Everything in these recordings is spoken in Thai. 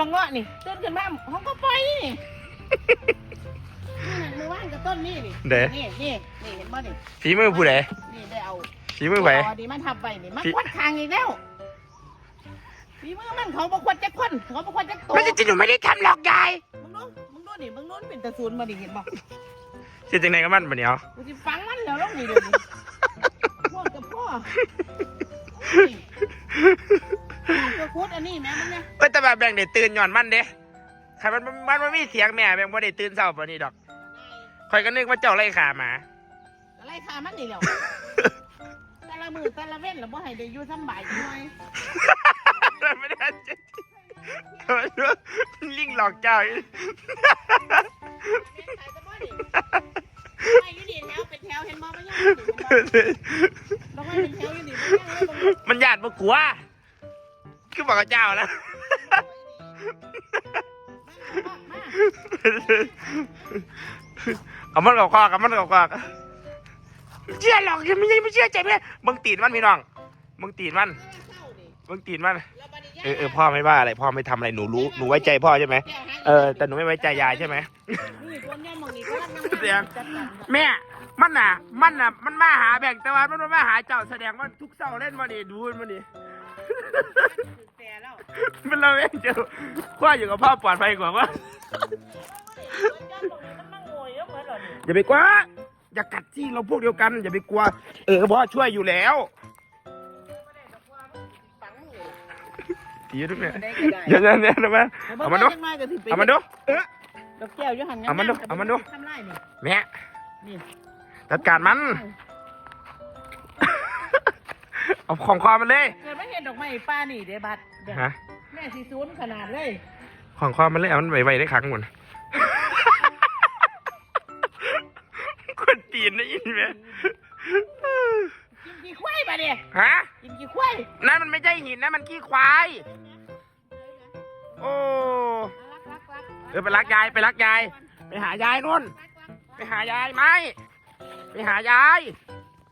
บางเงาะนี่ตื่นขึ้นมาเขาก็ปล่อยนี่นี่มือว่านกับต้นนี่นี่เด้ นี่นี่นี่เห็นบ่นี่ฝีมือผู้ใดนี่ได้เอาฝีมือไผพอดีมันทำไปนี่มันพี่ ควัดคางอีกแล้วฝีมือมันเขาบอกควัดจักคนเขาบอกควัดจักโตไม่ใช่หนูไม่ได้ทำหรอกยายมึงดูมึงดูนี่มึงดูนี่เป็นตะศูนย์มาดิเห็นบ่เสียจังไหนกับมันปะเนี่ยกูจะฟังมันแล้วลงนี่เดี๋ยวนี้พ่อกับพ่อโอ้ยพ่อจะคุดอันนี้แม่มันเนี่ยเอ้ย แต่แบบแบ่งได้ตื่นย้อนมันเด้ใครมันมันมันมีเสียงแม่แบ่งบ่ได้ตื่นเช้าปานนี้ดอกคอยก็นึกว่าเจ้าไล่ขาหมาอะไรคามันนี่แล้วแต่ละมือแต่ละเว้นแล้วบ่ให้ได้อยู่สำบายหน่อยไม่ได้เจ็บลิงหลอกเจ้าอีกไม่อยู่ดีแถวเป็นแถวเห็นบ่มันยังบ่ให้เป็นแถวอยู่ดีมันยังเลยมันหยาดมากลัว คือบอกกับเจ้าแล้ว เอามันกับคอกเอามันกับคอกเชื่อหรอกยังไม่ยังไม่เชื่อใจแม่มึงตีนมันพี่น้องมึงตีนมันมึงตีนมันเออเออพ่อไม่ว่าอะไรพ่อไม่ทำอะไรหนูรู้หนูไว้ใจพ่อใช่ไหมเออแต่หนูไม่ไว้ใจยายใช่ไหมแสดงแม่มันน่ะ มันน่ะ มันมาหาแบ่งแต่ว่ามันมาหาเจ้าแสดงว่าทุกเศร้าเล่นมาดิดูมันมาดิ แต่แล้วมันเราเองเจอคว้าอยู่กับพ่อปลอดภัยกว่าว่าอะอย่าไปกลัวอย่ากัดที่เราพวกเดียวกัน อย่าไปกลัว เออพ่อช่วยอยู่แล้วฝังอยู่ตีทุกเนี่ยได้ก็ได้เดี๋ยวเดี๋ยวเดี๋ยวเอามาเอามาดูเอามาดูเออดอกแก้วยูหันเอามาดูเอามาดูแม่นี่จัดการมัน เอาของความมันเลย เกิดไม่เห็นดอกไม้ป้านี่เด้บัดเดี๋ยวฮะแม่สีซูนขนาดเลยของความมันเลยเอามันไว้ๆได้ครั้งหมดคนตีนได้ยินไหมกินกี่ควายปะเนี่ยฮะกินกี่ควายนั่นมันไม่ใช่หินนะมันขี้ควาย โอ้รักรักรักเออไปรักยายไปรักยายไปหายายนู่น ไปหายายไหมไปหายาย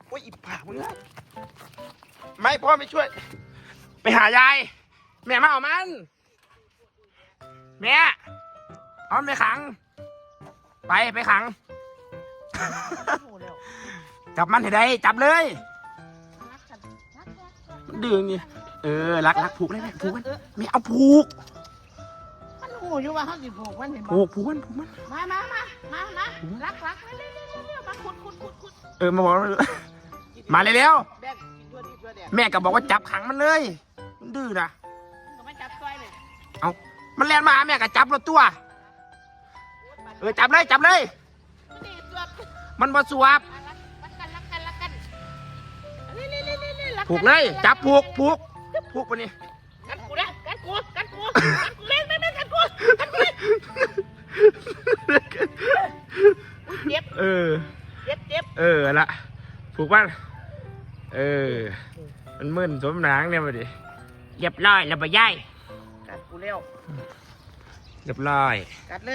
โอ้ยอีปากมึงเลยไม่พ่อไม่ช่วย ไปหายาย แม่มาเอามัน แม่เอามันไปขัง ไปไปขังโอ้แล้วจับมันให้ได้จับเลยรักกันรักรักรักมันดื้อนี่เออรักรักผูกเลยแม่ผูกมันเออไม่เอาผูกมันหูอยู่ว่าเขาสิผูกมันเห็นบ่ผูกผูกมันผูกมันมามามามามารักรักเร็วเร็วเร็วเร็วมาขุดขุดขุดขุดเออมาบอกว่ามาเลยเร็วแดกกินตัวดีตัวแดกแม่ก็บอกว่าจับขังมันเลยมัน ดื้อนะมึงก็ไม่จับต้อยเลยเอามันแล่นมาหาแม่ก็จับรถตัว เออจับเลยจับเลยนี่ตัวมันบ่สวบรักกันรักกันรักกันเร็วเร็วเร็วเร็วเร็วรักนผูกเลยจับผูกผูกผูกไปนี่กันกูนะกันกูกันกูกันกูเล่นไม่ไม่กันกูกันกูเล่นอุ๊ยเจ็บเออ เจ็บเจ็บเออละผูกมันเออ มันมึนสมหนังเนี่ยมาดิ เรียบร้อยแล้วปะยายกัดกูเร็วเรียบร้อย กัดเลย